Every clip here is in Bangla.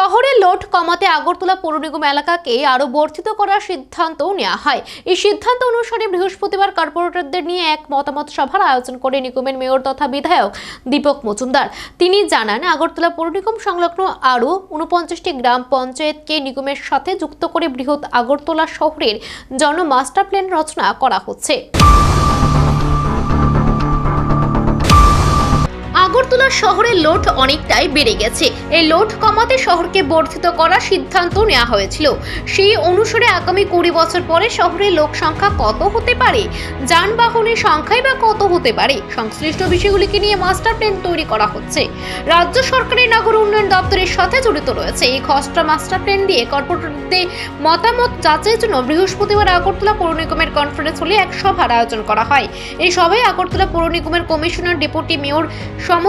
শহরে লোড কমাতে আগরতলা পৌর নিগম এলাকাকে আরও বর্ধিত করার সিদ্ধান্ত নেওয়া হয়। এই সিদ্ধান্ত অনুসারে বৃহস্পতিবার কর্পোরেটরদের নিয়ে এক মতামত সভার আয়োজন করে নিগমের মেয়র তথা বিধায়ক দীপক মজুমদার। তিনি জানান, আগরতলা পৌর নিগম সংলগ্ন আরও উনপঞ্চাশটি গ্রাম পঞ্চায়েতকে নিগমের সাথে যুক্ত করে বৃহৎ আগরতলা শহরের জন মাস্টার প্ল্যান রচনা করা হচ্ছে। আগরতলা শহরের লোড অনেকটাই বেড়ে গেছে। এই লোড কমাতে শহরকে বর্ধিত করার সিদ্ধান্ত নেওয়া হয়েছিল। সেই অনুসারে আগামী কুড়ি বছর পরে শহরের লোক সংখ্যা কত হতে পারে, যানবাহনের সংখ্যাই বা কত হতে পারে, সংশ্লিষ্ট বিষয়গুলিকে নিয়ে মাস্টার প্ল্যান তৈরি করা হচ্ছে। রাজ্য সরকারের নগর উন্নয়ন দপ্তরের সাথে জড়িত রয়েছে। এই খসড়া মাস্টার প্ল্যান দিয়ে কর্পোরেটরদের মতামত যাচাইয়ের জন্য বৃহস্পতিবার আগরতলা পৌর নিগমের কনফারেন্স হলে এক সভার আয়োজন করা হয়। এই সভায় আগরতলা পৌর নিগমের কমিশনার, ডেপুটি মেয়র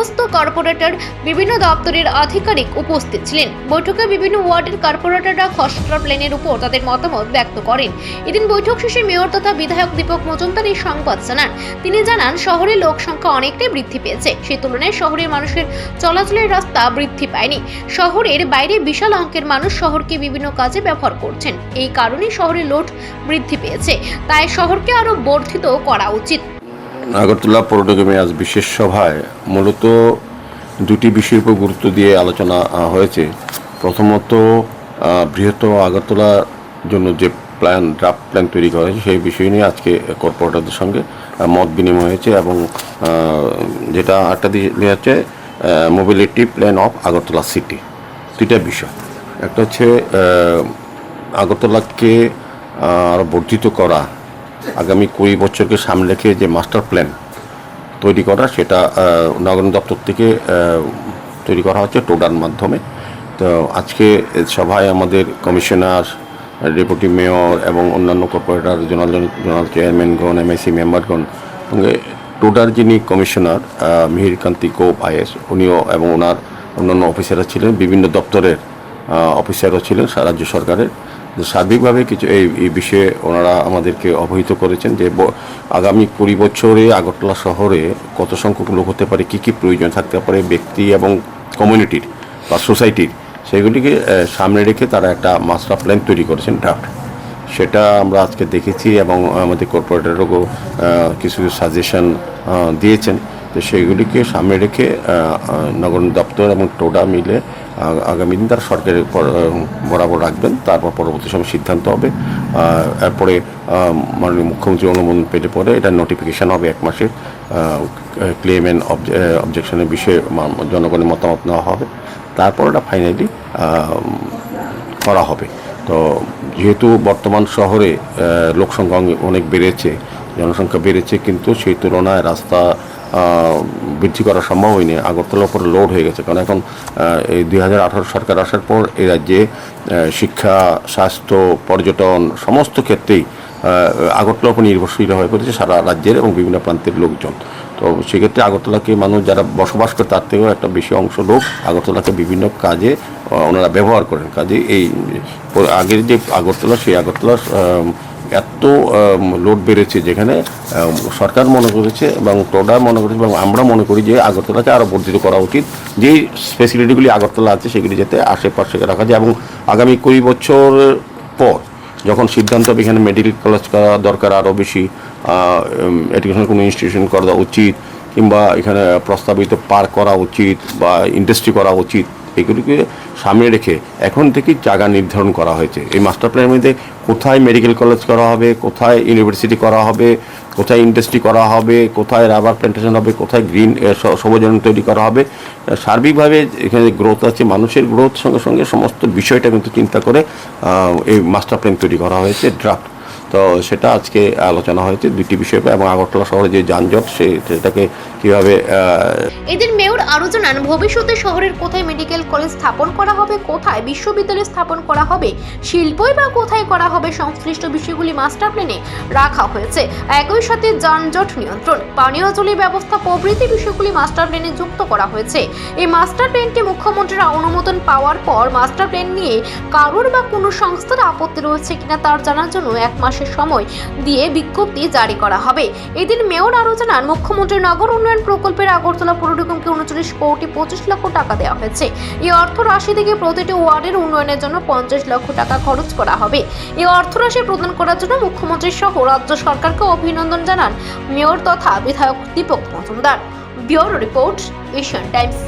সমস্ত কর্পোরেটর, বিভিন্ন দপ্তরের আধিকারিক উপস্থিত ছিলেন। বৈঠকে বিভিন্ন ওয়ার্ডের কর্পোরেটররা খসড়া প্ল্যানের উপর তাদের মতামত ব্যক্ত করেন। এদিন বৈঠক শেষে মেয়র তথা বিধায়ক দীপক মজুমদার এই সংবাদ জানান। তিনি জানান, শহরের লোক সংখ্যা অনেকটাই বৃদ্ধি পেয়েছে। সেই তুলনায় শহরের মানুষের চলাচলের রাস্তা বৃদ্ধি পায়নি। শহরের বাইরে বিশাল অঙ্কের মানুষ শহরকে বিভিন্ন কাজে ব্যবহার করছেন। এই কারণে শহরে লোড বৃদ্ধি পেয়েছে। তাই শহরকে আরও বর্ধিত করা উচিত। আগরতলা পৌর নিগমে আজ বিশেষ সভায় মূলত দুটি বিষয়ের উপর গুরুত্ব দিয়ে আলোচনা হয়েছে। প্রথমত আহ, বৃহত্তর আগরতলার জন্য যে প্ল্যান ড্রাফট প্ল্যান তৈরি করা হয়েছে সেই বিষয় নিয়ে আজকে কর্পোরেটরদের সঙ্গে মত বিনিময় হয়েছে এবং যেটা আটটা দিয়ে হচ্ছে mobility plan of Agartala city দুইটা বিষয়। একটা হচ্ছে আগরতলাকে আহ, আরও বর্ধিত করা আগামী কুড়ি বছরকে সামনে রেখে যে মাস্টার প্ল্যান তৈরি করা সেটা নগর দপ্তর থেকে তৈরি করা হচ্ছে টোডার মাধ্যমে। তো আজকে সভায় আমাদের কমিশনার ডেপুটি মেয়র এবং অন্যান্য কর্পোরেটর জোনাল জোনাল চেয়ারম্যানগণ এমআইসি মেম্বারগণ সঙ্গে টোডার যিনি কমিশনার আহ, মিহির কান্তি কোপ আইএস উনিও এবং ওনার অন্যান্য অফিসাররা ছিলেন বিভিন্ন দপ্তরের অফিসারও ছিলেন রাজ্য সরকারের। সার্বিকভাবে কিছু এই এই বিষয়ে ওনারা আমাদেরকে অবহিত করেছেন যে আগামী কুড়ি বছরে আগরতলা শহরে কত সংখ্যক লোক হতে পারে, কী কী প্রয়োজন থাকতে পারে, ব্যক্তি এবং কমিউনিটির বা সোসাইটির সেগুলিকে সামনে রেখে তারা একটা মাস্টার প্ল্যান তৈরি করেছেন ড্রাফট সেটা আমরা আজকে দেখেছি এবং আমাদের কর্পোরেটরও কিছু সাজেশন দিয়েছেন। তো সেইগুলিকে সামনে রেখে নগর দপ্তর এবং টোডা মিলে আগামী দিন তারা সরকারের বরাবর রাখবেন। তারপর পরবর্তী সময় সিদ্ধান্ত হবে। এরপরে মাননীয় মুখ্যমন্ত্রী অনুমোদন পেতে পরে এটা নোটিফিকেশান হবে এক মাসের ক্লেম অ্যান্ড অবজেকশনের বিষয়ে জনগণের মতামত নেওয়া হবে। তারপর এটা ফাইনালি করা হবে। তো যেহেতু বর্তমান শহরে লোকসংখ্যা অনেক- বেড়েছে, জনসংখ্যা বেড়েছে, কিন্তু সেই তুলনায় রাস্তা বৃদ্ধি করা সম্ভব হয়নি, আগরতলার উপর লোড হয়ে গেছে। কারণ এখন এই দুই হাজার আঠারো সরকার আসার পর এই রাজ্যে শিক্ষা, স্বাস্থ্য, পর্যটন সমস্ত ক্ষেত্রেই আগরতলার উপর নির্ভরশীল হয়ে পড়েছে সারা রাজ্যের এবং বিভিন্ন প্রান্তের লোকজন। তো সেক্ষেত্রে আগরতলাকে মানুষ যারা বসবাস করে, তার থেকেও একটা বেশি অংশ লোক আগরতলাকে বিভিন্ন কাজে ওনারা ব্যবহার করেন। কাজে এই, আগের যে আগরতলা, সেই আগরতলা এত লোড বেড়েছে যেখানে সরকার মনে করেছে এবং টোডা মনে করেছে এবং আমরা মনে করি যে আগরতলাকে আরও বর্ধিত করা উচিত। যেই ফেসিলিটিগুলি আগরতলা আছে সেগুলি যাতে আশেপাশে রাখা যায় এবং আগামী কুড়ি বছর পর যখন সিদ্ধান্ত হবে এখানে মেডিকেল কলেজ করা দরকার আরও বেশি এডুকেশনাল কোনো ইনস্টিটিউশন করা উচিত কিংবা এখানে প্রস্তাবিত পার্ক করা উচিত বা ইন্ডাস্ট্রি করা উচিত এগুলিকে সামনে রেখে এখন থেকেই জায়গা নির্ধারণ করা হয়েছে। এই মাস্টার প্ল্যানের মধ্যে কোথায় মেডিকেল কলেজ করা হবে, কোথায় ইউনিভার্সিটি করা হবে, কোথায় ইন্ডাস্ট্রি করা হবে, কোথায় রাবার প্ল্যান্টেশন হবে, কোথায় গ্রিন সবজন তৈরি করা হবে। সার্বিকভাবে এখানে গ্রোথ আছে, মানুষের গ্রোথ সঙ্গে সঙ্গে সমস্ত বিষয়টা কিন্তু চিন্তা করে এই মাস্টার প্ল্যান তৈরি করা হয়েছে ড্রাফট তো সেটা আজকে আলোচনা হয়েছে দুটি বিষয় এবং আগরতলা শহরে যে যানজট সেটাকে কীভাবে এদিন মেয়র আরও জানান, ভবিষ্যতে শহরের কোথায় মেডিকেল কলেজ স্থাপন করা হবে, কোথায় বিশ্ববিদ্যালয় স্থাপন করা হবে, শিল্পই বা কোথায় করা হবে সংশ্লিষ্ট বিষয়গুলি মাস্টার প্ল্যানে রাখা হয়েছে। একই সাথে যানজট নিয়ন্ত্রণ, পানীয় জলের ব্যবস্থা, প্রভৃতি বিষয়গুলি মাস্টার প্ল্যানে যুক্ত করা হয়েছে। এই মাস্টার প্ল্যানটি মুখ্যমন্ত্রীর অনুমোদন পাওয়ার পর মাস্টার প্ল্যান নিয়ে কারোর বা কোনো সংস্থার আপত্তি রয়েছে কিনা তার জানার জন্য এক মাসের মাসের সময় দিয়ে বিজ্ঞপ্তি জারি করা হবে। এদিন মেয়র আরও জানান, মুখ্যমন্ত্রী নগর উন্নয়ন প্রকল্পের আগরতলা পৌর নিগমকে উনচল্লিশ কোটি পঁচিশ লক্ষ টাকা দেওয়া হয়েছে। এই অর্থ রাশি থেকে প্রতিটি ওয়ার্ডের উন্নয়নের জন্য পঞ্চাশ লক্ষ টাকা খরচ করা হবে। এই অর্থ রাশি প্রদান করার জন্য মুখ্যমন্ত্রী সহ রাজ্য সরকারকে অভিনন্দন জানান মেয়র তথা বিধায়ক Dipak Majumdar. Bureau report, Asian Times.